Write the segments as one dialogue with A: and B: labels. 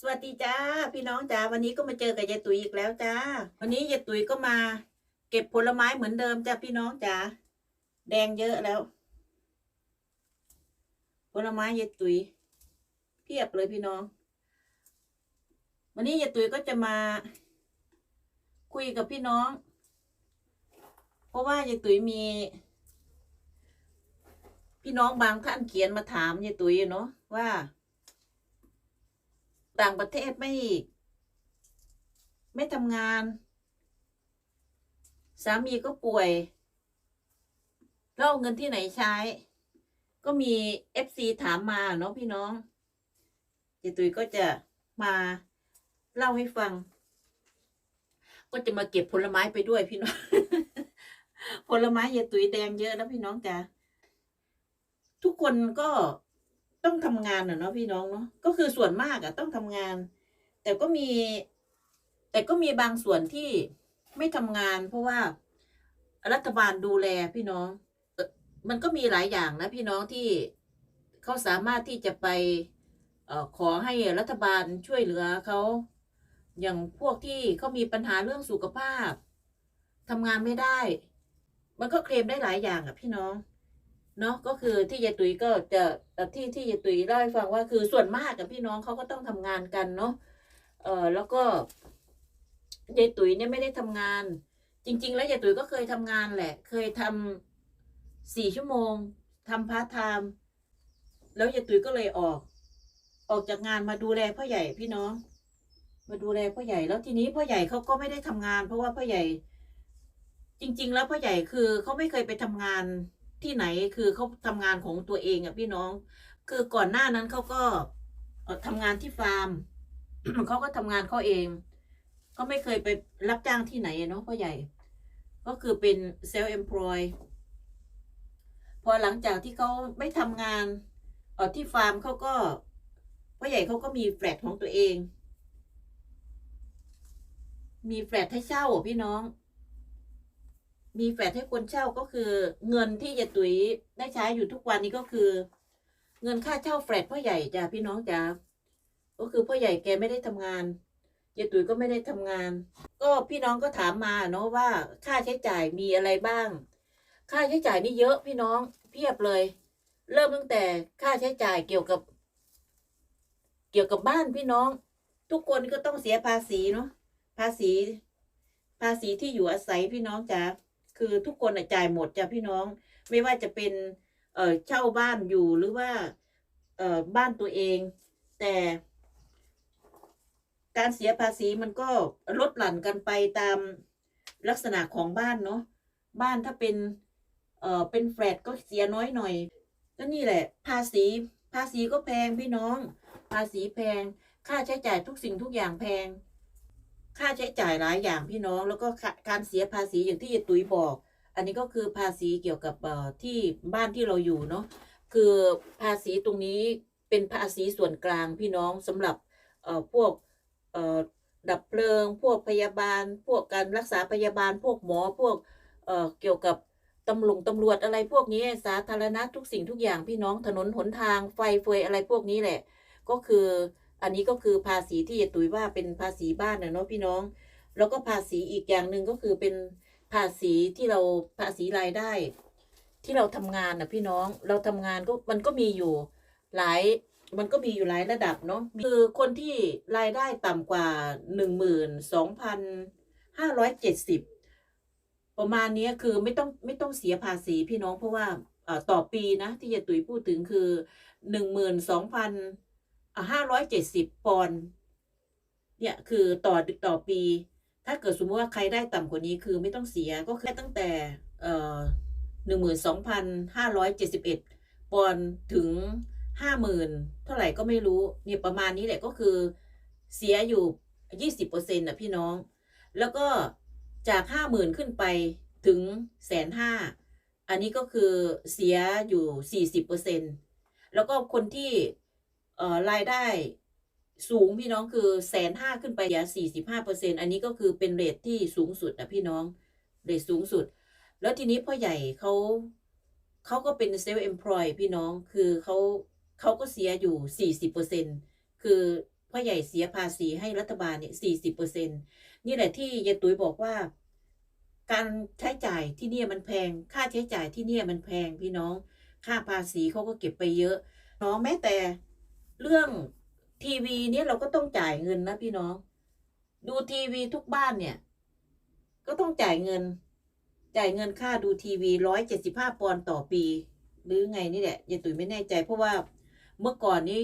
A: สวัสดีจ้าพี่น้องจ้าวันนี้ก็มาเจอกับยายตุ๋ยอีกแล้วจ้า วันนี้ยายตุ๋ยก็มา เก็บผลไม้เหมือนเดิมจ้าพี่น้องจ้าแดงเยอะแล้ว ผลไม้ยายตุ๋ยเพียบเลยพี่น้อง วันนี้ยายตุ๋ยก็จะมาคุยกับพี่น้อง เพราะว่ายายตุ๋ยมี พี่น้องบางท่านเขียนมาถามยายตุ๋ยเนาะว่า ต่างประเทศไม่ ไม่ทำงาน สามีก็ป่วยแล้วเอาเงินที่ไหนใช้ ก็มีเอฟซีถามมาเนาะพี่น้องเจตุยก็จะมาเล่าให้ฟัง ก็จะมาเก็บผลไม้ไปด้วยพี่น้อง ผลไม้เยตุยแดงเยอะนะพี่น้องจ้ะทุกคนก็ ต้องทำงานอะเนาะพี่น้องเนาะก็คือส่วนมากอะต้องทำงาน แต่ก็มี แต่ก็มีบางส่วนที่ไม่ทำงาน เพราะว่ารัฐบาลดูแลพี่น้อง มันก็มีหลายอย่างนะพี่น้องที่เขาสามารถที่จะไปออขอให้รัฐบาลช่วยเหลือเขาอย่างพวกที่เขามีปัญหาเรื่องสุขภาพทำงานไม่ได้ มันก็เคลมได้หลายอย่างอะพี่น้อง เนาะก็คือที่ยายตุ๋ยก็จะที่ที่ยายตุ๋ยเล่าให้ฟังว่าคือส่วนมากกับพี่น้องเขาก็ต้องทำงานกันเนาะเออแล้วก็ยายตุ๋ยเนี่ยไม่ได้ทำงาน จริง ๆ แล้วยายตุ๋ยก็เคยทำงานแหละ เคยทำสี่ชั่วโมงทำพาร์ทไทม์แล้วยายตุ๋ยก็เลยออก ออกจากงานมาดูแลพ่อใหญ่พี่น้อง มาดูแลพ่อใหญ่แล้วทีนี้พ่อใหญ่เขาก็ไม่ได้ทำงาน เพราะว่าพ่อใหญ่ จริง ๆ แล้วพ่อใหญ่คือเขาไม่เคยไปทำงาน ที่ไหนคือเขาทำงานของตัวเองอะพี่น้อง คือก่อนหน้านั้นเขาก็เอ่อทำงานที่ฟาร์มเขาก็ทำงานเขาเองก็ไม่เคยไปรับจ้างที่ไหนเนาะพ่อใหญ่ ก็คือเป็นเซลล์ employ พอหลังจากที่เขาไม่ทำงานเออที่ฟาร์มเขาก็พ่อใหญ่เขาก็มีแฟลตของตัวเอง มีแฟลตให้เช่าอะพี่น้อง มีแฟลตให้คนเช่าก็คือ เงินที่ยายตุ๋ยได้ใช้อยู่ทุกวันนี้ก็คือ เงินค่าเช่าแฟลตพ่อใหญ่จ้ะพี่น้องจ้ะก็คือพ่อใหญ่แกไม่ได้ทำงานยายตุ๋ยก็ไม่ได้ทำงาน ก็พี่น้องก็ถามมาเนาะว่าค่าใช้จ่ายมีอะไรบ้าง ค่าใช้จ่ายนี่เยอะพี่น้องเพียบเลย เริ่มตั้งแต่ค่าใช้จ่ายเกี่ยวกับ เกี่ยวกับบ้านพี่น้อง ทุกคนก็ต้องเสียภาษีเนาะภาษี ภาษีที่อยู่อาศัยพี่น้องจ้ะ คือทุกคนจ่ายหมดจ้ะพี่น้อง ไม่ว่าจะเป็นเอ่อเช่าบ้านอยู่หรือว่าเอ่อบ้านตัวเอง แต่การเสียภาษีมันก็ลดหลั่นกันไปตามลักษณะของบ้านเนาะบ้านถ้าเป็นเอ่อเป็นแฟลตก็เสียน้อยหน่อยก็นี่แหละ ภาษีภาษีก็แพงพี่น้อง ภาษีแพง ค่าใช้จ่ายทุกสิ่งทุกอย่างแพง ค่าใช้จ่ายหลายอย่างพี่น้อง แล้วก็การเสียภาษีอย่างที่ยายตุ้ยบอก อันนี้ก็คือภาษีเกี่ยวกับที่บ้านที่เราอยู่เนาะคือภาษีตรงนี้เป็นภาษีส่วนกลางพี่น้องสำหรับพวกดับเพลิง พวกพยาบาล พวกการรักษาพยาบาล พวกหมอพวกเเกี่ยวกับตำรวจตำรวจอะไรพวกนี้สาธารณะทุกสิ่งทุกอย่างพี่น้องถนนหนทางไฟเฟยอะไรพวกนี้แหละ ก็คือ อันนี้ก็คือภาษีที่ตุ๋ยว่าเป็นภาษีบ้านนะเนาะพี่น้อง แล้วก็ภาษีอีกอย่างหนึ่งก็คือเป็นภาษีที่เราภาษีรายได้ ที่เราทำงานนะพี่น้องเราทำงานก็มันก็มีอยู่หลายมันก็มีอยู่หลายระดับเนาะคือคนที่รายได้ต่ำกว่า 12,570 ประมาณนี้คือไม่ต้องไม่ต้องเสียภาษีพี่น้องเพราะว่าต่อปีนะที่ยาตุ๋ยพูดถึงคือ 12,000 ห้าร้อยเจ็ดสิบปอนด์เนี่ยคือต่อต่อปี ถ้าเกิดสมมติว่าใครได้ต่ำกว่านี้คือไม่ต้องเสียก็คือตั้งแต่เอ่อหนึ่งหมื่นสองพันห้าร้อยเจ็ดสิบเอ็ดปอนด์ถึงห้าหมื่นเท่าไหร่ก็ไม่รู้เนี่ยประมาณนี้แหละก็คือเสียอยู่ยี่สิบเปอร์เซ็นต์นะพี่น้อง แล้วก็จากห้าหมื่นขึ้นไปถึงแสนห้าอันนี้ก็คือเสียอยู่สี่สิบเปอร์เซ็นต์แล้วก็คนที่ เอ่อรายได้สูงพี่น้องคือแสนห้าขึ้นไปอย่าสี่สิบห้าเปอร์เซ็นอันนี้ก็คือเป็นเรทที่สูงสุดนะพี่น้องเรทสูงสุด แล้วทีนี้พ่อใหญ่เขาเขาก็เป็นเซลล์เอมพลอยพี่น้องคือเขาเขาก็เสียอยู่สี่สิบเปอร์เซ็นคือพ่อใหญ่เสียภาษีให้รัฐบาลเนี่ยสี่สิบเปอร์เซ็นนี่แหละที่ยายตุ๋ยบอกว่า การใช้จ่ายที่เนี่ยมันแพง ค่าใช้จ่ายที่เนี่ยมันแพงพี่น้อง ค่าภาษีเขาก็เก็บไปเยอะน้องแม้แต่ เรื่องทีวีเนี่ยเราก็ต้องจ่ายเงินนะพี่น้อง ดูทีวีทุกบ้านเนี่ย ก็ต้องจ่ายเงิน จ่ายเงินค่าดูทีวีร้อยเจ็ดสิบห้าปอนด์ต่อปี หรือไงนี่แหละยายตุ๋ยไม่แน่ใจ เพราะว่าเมื่อก่อนนี้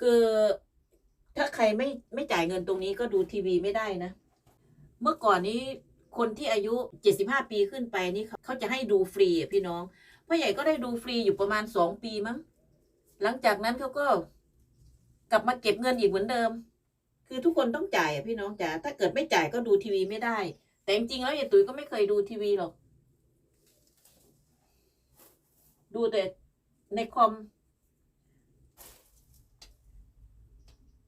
A: คือถ้าใครไม่ไม่จ่ายเงินตรงนี้ก็ดูทีวีไม่ได้นะ เมื่อก่อนนี้คนที่อายุเจ็ดสิบห้าปีขึ้นไปนี่เขาเขาจะให้ดูฟรีพี่น้องพ่อใหญ่ก็ได้ดูฟรีอยู่ประมาณสองปีมั้ง หลังจากนั้นเขาก็ กลับมาเก็บเงินอีกเหมือนเดิม คือทุกคนต้องจ่ายอะพี่น้องจ๋าถ้าเกิดไม่จ่ายก็ดูทีวีไม่ได้ แต่จริงๆแล้วยายตุ๋ยก็ไม่เคยดูทีวีหรอก ดูแต่ในคอม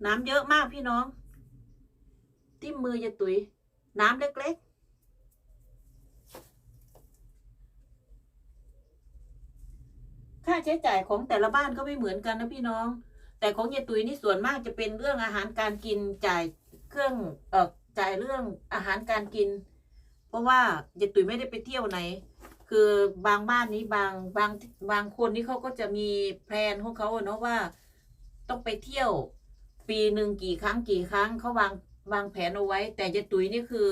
A: น้ำเยอะมากพี่น้อง ที่มือยายตุ๋ย น้ำเล็กๆค่าใช้จ่ายของแต่ละบ้านก็ไม่เหมือนกันนะพี่น้อง แต่ของยายตุยนี่ส่วนมากจะเป็นเรื่องอาหารการกินจ่ายเครื่องเอ่อจ่ายเรื่องอาหารการกิน เพราะว่ายายตุยไม่ได้ไปเที่ยวไหน คือบางบ้านนี้บางบางบางคนนี่เขาก็จะมีแพลนของเขาเนาะว่าต้องไปเที่ยว ปีหนึ่งกี่ครั้งกี่ครั้งเขาวางวางแผนเอาไว้ แต่ยายตุยนี่คือ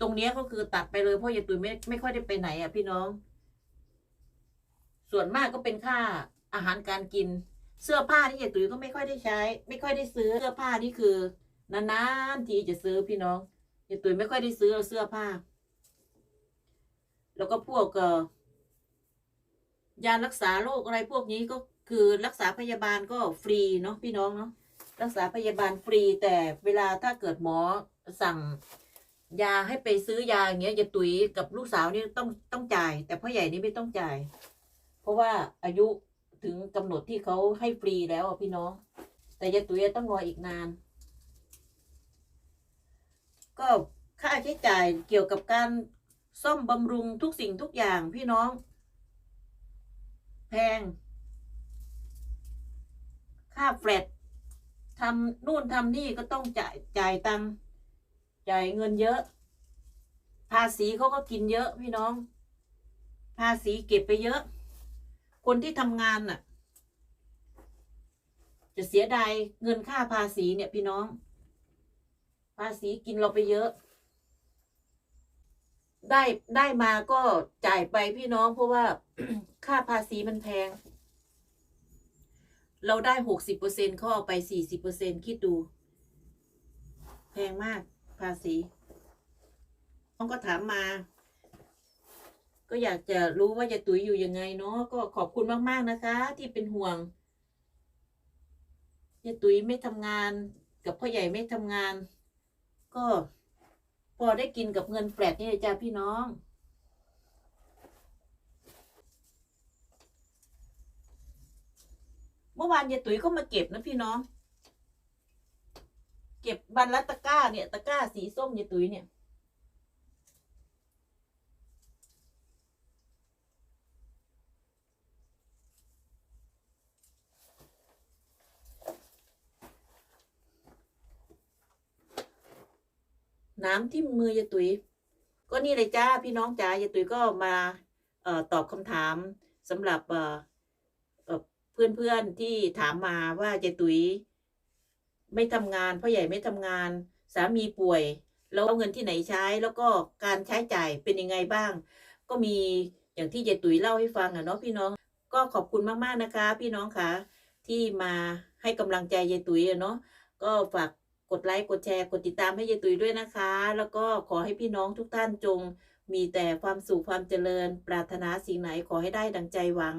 A: ตรงเนี้ก็คือตัดไปเลยเพราะยายตุยไม่ไม่ค่อยได้ไปไหนอะพี่น้อง ส่วนมากก็เป็นค่าอาหารการกิน เสื้อผ้าที่ยายตุ๋ยก็ไม่ค่อยได้ใช้ ไม่ค่อยได้ซื้อเสื้อผ้านี่คือนานๆทีจะซื้อพี่น้องยายตุ๋ยไม่ค่อยได้ซื้อเสื้อผ้า แล้วก็พวกเออยารักษาโรคอะไรพวกนี้ก็คือรักษาพยาบาลก็ฟรีเนาะพี่น้องเนาะรักษาพยาบาลฟรีแต่เวลาถ้าเกิดหมอสั่งยาให้ไปซื้อยาอย่างเงี้ยยาตุ๋ยกับลูกสาวนี่ต้องต้องจ่าย แต่พ่อใหญ่นี่ไม่ต้องจ่าย เพราะว่าอายุ ถึงกำหนดที่เขาให้ฟรีแล้วพี่น้อง แต่ยายตุ๋ยต้องรออีกนาน ก็ค่าใช้จ่ายเกี่ยวกับการซ่อมบำรุงทุกสิ่งทุกอย่างพี่น้อง แพง ค่าแฟลตทำนู่นทำนี่ก็ต้องจ่ายจ่ายตังจ่ายเงินเยอะ ภาษีเขาก็กินเยอะพี่น้อง ภาษีเก็บไปเยอะ คนที่ทำงานน่ะ จะเสียดายเงินค่าภาษีเนี่ยพี่น้อง ภาษีกินเราไปเยอะ ได้ได้มาก็จ่ายไปพี่น้อง เพราะว่าค่าภาษีมันแพง เราได้หกสิบเปอร์เซ็นเขาเอาไปสี่สิบเปอร์เซ็นคิดดู แพงมากภาษีน้องก็ถามมา ก็อยากจะรู้ว่ายายตุ๋ยอยู่ยังไงเนาะก็ขอบคุณมากๆนะคะ ที่เป็นห่วงยายตุ๋ยไม่ทำงาน กับพ่อใหญ่ไม่ทำงาน ก็พอได้กินกับเงินแฟลตนี่จ้าพี่น้องเมื่อวานยายตุ๋ยก็มาเก็บนะพี่น้อง เก็บบันละตะกร้าเนี่ย ตะกร้าสีส้มยายตุ๋ยเนี่ย น้ำที่มือยายตุ๋ยก็นี่เลยจ้าพี่น้องจ้ายายตุ๋ยก็มาเอ่อตอบคำถามสำหรับเอ่อเอ่อเพื่อนๆที่ถามมาว่ายายตุ๋ยไม่ทำงานพ่อใหญ่ไม่ทำงาน สามีป่วยแล้วเอาเงินที่ไหนใช้แล้วก็การใช้จ่ายเป็นยังไงบ้าง ก็มีอย่างที่ยายตุ๋ยเล่าให้ฟังอะเนาะพี่น้องก็ขอบคุณมากๆนะคะ พี่น้องคะที่มาให้กำลังใจยายตุ๋ยอะเนาะก็ฝาก กดไลค์กดแชร์ กดติดตามให้ยายตุ๋ยด้วยนะคะ แล้วก็ขอให้พี่น้องทุกท่านจง มีแต่ความสุขความเจริญ ปรารถนาสิ่งไหนขอให้ได้ดังใจหวัง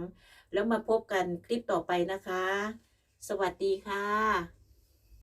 A: แล้วมาพบกันคลิปต่อไปนะคะ สวัสดีค่ะ